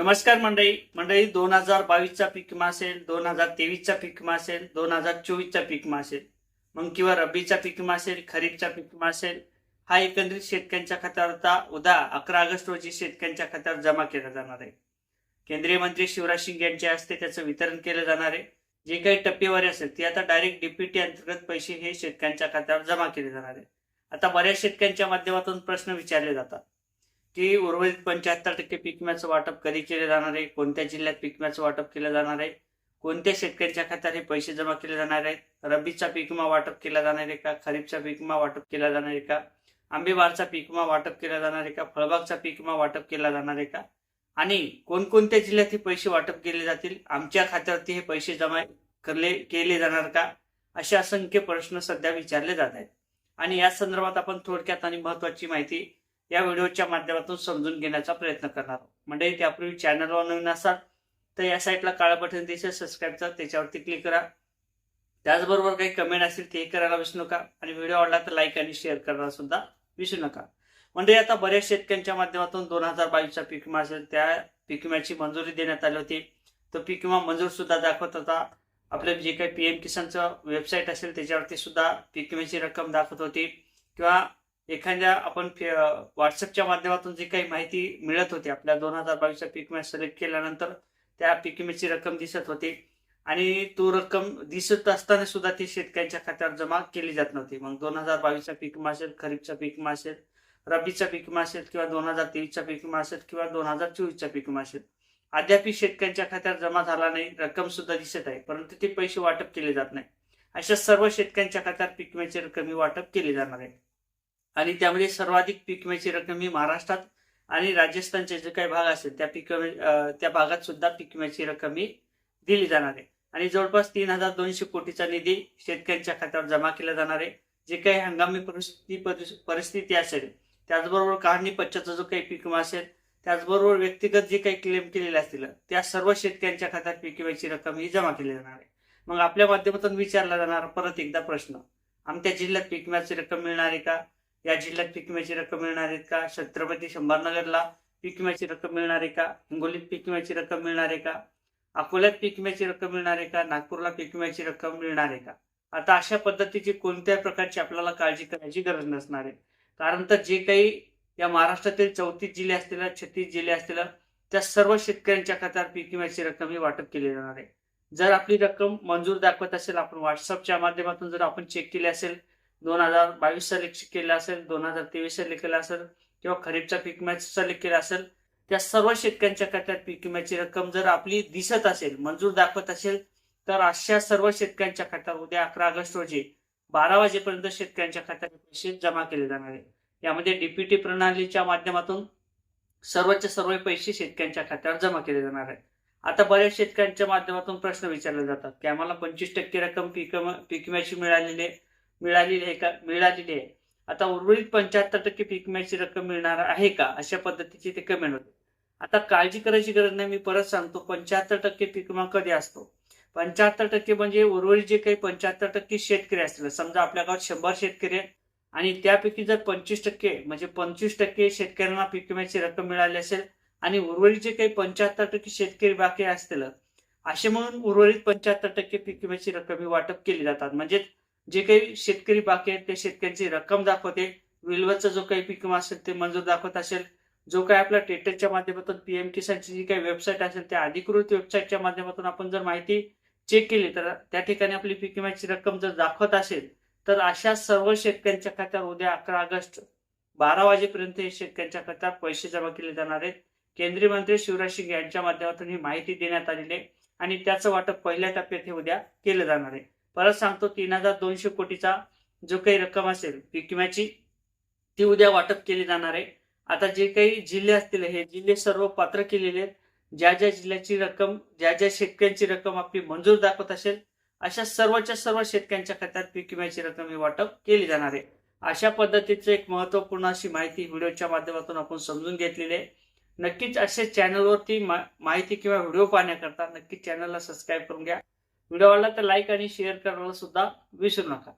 नमस्कार मंडळी. मंडळी दोन हजार बावीसचा पीक विमा असेल दोन हजार तेवीसचा पीक विमा असेल दोन हजार चोवीसचा पीक विमा असेल मग किंवा रब्बीचा पीक विमा असेल खरीपचा पीक विमा असेल हा एकंदरीत शेतकऱ्यांच्या खात्यावरचा उद्या अकरा ऑगस्ट रोजी शेतकऱ्यांच्या खात्यावर जमा केला जाणार आहे. केंद्रीय मंत्री शिवराज सिंग यांच्या हस्ते त्याचं वितरण केलं जाणार आहे. जे काही टप्पेवारी असेल ती आता डायरेक्ट डीपीटी अंतर्गत पैसे हे शेतकऱ्यांच्या खात्यावर जमा केले जाणार आहे. आता बऱ्याच शेतकऱ्यांच्या माध्यमातून प्रश्न विचारले जातात. की उर्वरित पंच्याहत्तर टक्के पीक विम्याचं वाटप कधी केले जाणार आहे? कोणत्या जिल्ह्यात पीक विम्याचं वाटप केलं जाणार आहे? कोणत्या शेतकऱ्यांच्या खात्यात हे पैसे जमा केले जाणार आहेत? रब्बीचा पीक विमा वाटप केला जाणार आहे का? खरीपचा पीक विमा वाटप केला जाणार आहे का? आंबेबारचा पीक विमा वाटप केला जाणार आहे का? फळबागचा पीक विमा वाटप केला जाणार आहे का? आणि कोणकोणत्या जिल्ह्यात हे पैसे वाटप केले जातील? आमच्या खात्यावरती हे पैसे जमा करले केले जाणार का? असे असंख्य प्रश्न सध्या विचारले जात आहेत. आणि या संदर्भात आपण थोडक्यात आणि महत्वाची माहिती या व्हिडिओच्या माध्यमातून समजून घेण्याचा प्रयत्न करणार आहोत. म्हणजे त्यापूर्वी चॅनलवर नवीन असाल तर या साईटला काळा बटन दिसेल सबस्क्राईबचा त्याच्यावरती क्लिक करा. त्याचबरोबर काही कमेंट असतील ते करायला विसरू नका. आणि व्हिडिओ आवडला तर लाईक आणि शेअर करायला सुद्धा विसरू नका. म्हणजे आता बऱ्याच शेतकऱ्यांच्या माध्यमातून दोन हजार बावीसचा पीक विमा असेल त्या पीक विम्याची मंजुरी देण्यात आली होती. तो पीक विमा मंजूर सुद्धा दाखवत होता. आपलं जे काही पी एम किसानचं वेबसाईट असेल त्याच्यावरती सुद्धा पीक विम्याची रक्कम दाखवत होती. किंवा एखाद्या आपण फे- व्हॉट्सअपच्या माध्यमातून जी काही माहिती मिळत होती आपल्या दोन हजार बावीसचा पीक मॅच सिलेक्ट केल्यानंतर त्या पीक विम्याची रक्कम दिसत होती. आणि तो रक्कम दिसत असताना सुद्धा ती शेतकऱ्यांच्या खात्यावर जमा केली जात नव्हती. मग दोन हजार बावीसचा पीक विमा असेल खरीपचा पीक विमा असेल रब्बीचा पीक विमा असेल किंवा दोन हजार तेवीसचा पीक विमा असेल किंवा दोन हजार चोवीसचा पीक विमा असेल अद्याप शेतकऱ्यांच्या खात्यावर जमा झाला नाही रक्कम सुद्धा दिसत आहे. परंतु ते पैसे वाटप केले जात नाही. अशा सर्व शेतकऱ्यांच्या खात्यात पीक विम्याची रक्कम ही वाटप केली जाणार आहे. आणि त्यामध्ये सर्वाधिक पीक विम्याची रक्कम ही महाराष्ट्रात आणि राजस्थानचे जे काही भाग असेल त्या पीक त्या भागात सुद्धा पीक विम्याची रक्कम ही दिली जाणार आहे. आणि जवळपास तीन हजार दोनशे कोटीचा निधी शेतकऱ्यांच्या खात्यावर जमा केला जाणार आहे. जे काही हंगामी परिस्थिती परिस्थिती असेल त्याचबरोबर काढणी पश्चातचा जो काही पीक विमा असेल त्याचबरोबर व्यक्तिगत जे काही क्लेम केलेले असतील त्या सर्व शेतकऱ्यांच्या खात्यात पीक विम्याची रक्कम ही जमा केली जाणार आहे. मग आपल्या माध्यमातून विचारला जाणार परत एकदा प्रश्न आमच्या जिल्ह्यात पीक विम्याची रक्कम मिळणार आहे का? या जिल्ह्यात पीक विम्याची रक्कम मिळणार आहेत का? छत्रपती शंभरनगरला पीक विम्याची रक्कम मिळणार आहे का? हिंगोलीत पीक विम्याची रक्कम मिळणार आहे का? अकोल्यात पीक विम्याची रक्कम मिळणार आहे का? नागपूरला पीक विम्याची रक्कम मिळणार आहे का? आता अशा पद्धतीची कोणत्या प्रकारची आपल्याला काळजी करण्याची गरज नसणार आहे. कारण तर जे काही या महाराष्ट्रातील चौतीस जिल्हे असतील छत्तीस जिल्हे असतील त्या सर्व शेतकऱ्यांच्या खात्यावर पीक विम्याची रक्कम ही वाटप केली जाणार आहे. जर आपली रक्कम मंजूर दाखवत असेल आपण व्हॉट्सअपच्या माध्यमातून जर आपण चेक केली असेल दोन हजार बावीस साली केला असेल दोन हजार तेवीस साली केला असेल किंवा खरीपचा पीक मॅच साली केला असेल त्या सर्व शेतकऱ्यांच्या खात्यात पीक विम्याची रक्कम जर आपली दिसत असेल मंजूर दाखवत असेल तर अशा सर्व शेतकऱ्यांच्या खात्यात उद्या अकरा ऑगस्ट रोजी बारा वाजेपर्यंत शेतकऱ्यांच्या खात्यात पैसे जमा केले जाणार आहे यामध्ये डीपीटी प्रणालीच्या माध्यमातून सर्वचे सर्व पैसे शेतकऱ्यांच्या खात्यावर जमा केले जाणार आहे आता बऱ्याच शेतकऱ्यांच्या माध्यमातून प्रश्न विचारले जातात की आम्हाला पंचवीस टक्के रक्कम पीक पीक विम्याची मिळालेली आहे. मिळालेली आहे का? मिळालेली आहे. आता उर्वरित पंच्याहत्तर टक्के पीक विम्याची रक्कम मिळणार आहे का? अशा पद्धतीची ते कमेंट होते. आता काळजी करायची गरज नाही. मी परत सांगतो पंच्याहत्तर टक्के पीक विमा कधी असतो? पंच्याहत्तर टक्के म्हणजे उर्वरित जे काही पंच्याहत्तर टक्के शेतकरी असतील. समजा आपल्या गावात शंभर शेतकरी आहेत आणि त्यापैकी जर पंचवीस टक्के म्हणजे पंचवीस टक्के शेतकऱ्यांना पीक विम्याची रक्कम मिळाली असेल आणि उर्वरित जे काही पंच्याहत्तर टक्के शेतकरी बाकी असतील असे म्हणून उर्वरित पंच्याहत्तर टक्के पीक विम्याची रक्कम ही वाटप केली जातात. म्हणजेच जे काही शेतकरी बाकी आहेत त्या शेतकऱ्यांची रक्कम दाखवते. विलवचा जो काही पीक विमा असेल ते मंजूर दाखवत असेल. जो काही आपल्या टेटरच्या माध्यमातून पीएम किसानची जी काही वेबसाईट असेल त्या अधिकृत वेबसाईटच्या माध्यमातून आपण जर माहिती चेक केली तर त्या ठिकाणी आपली पीक विम्याची रक्कम जर दाखवत असेल तर अशा सर्व शेतकऱ्यांच्या खात्यावर उद्या अकरा ऑगस्ट बारा वाजेपर्यंत हे शेतकऱ्यांच्या खात्यात पैसे जमा केले जाणार आहेत. केंद्रीय मंत्री शिवराज सिंग यांच्या माध्यमातून ही माहिती देण्यात आलेली आहे आणि त्याचं वाटप पहिल्या टप्प्यात हे उद्या केलं जाणार आहे. परत सांगतो तीन हजार दोनशे कोटीचा जो काही रक्कम असेल पीक विम्याची ती उद्या वाटप केली जाणार आहे. आता जे काही जिल्हे असतील हे जिल्हे सर्व पात्र केलेले आहेत. ज्या ज्या जिल्ह्याची रक्कम ज्या ज्या शेतकऱ्यांची रक्कम आपली मंजूर दाखवत असेल अशा सर्वच्या सर्व शेतकऱ्यांच्या खात्यात पीक विम्याची रक्कम ही वाटप केली जाणार आहे. अशा पद्धतीचं एक महत्त्वपूर्ण अशी माहिती व्हिडिओच्या माध्यमातून आपण समजून घेतलेली आहे. नक्कीच अशा चॅनलवरती मा- माहिती किंवा व्हिडिओ पाहण्याकरता नक्कीच चॅनलला सबस्क्राईब करून घ्या. व्हिडिओ आवडला तर लाईक आणि शेअर करायला सुद्धा विसरू नका.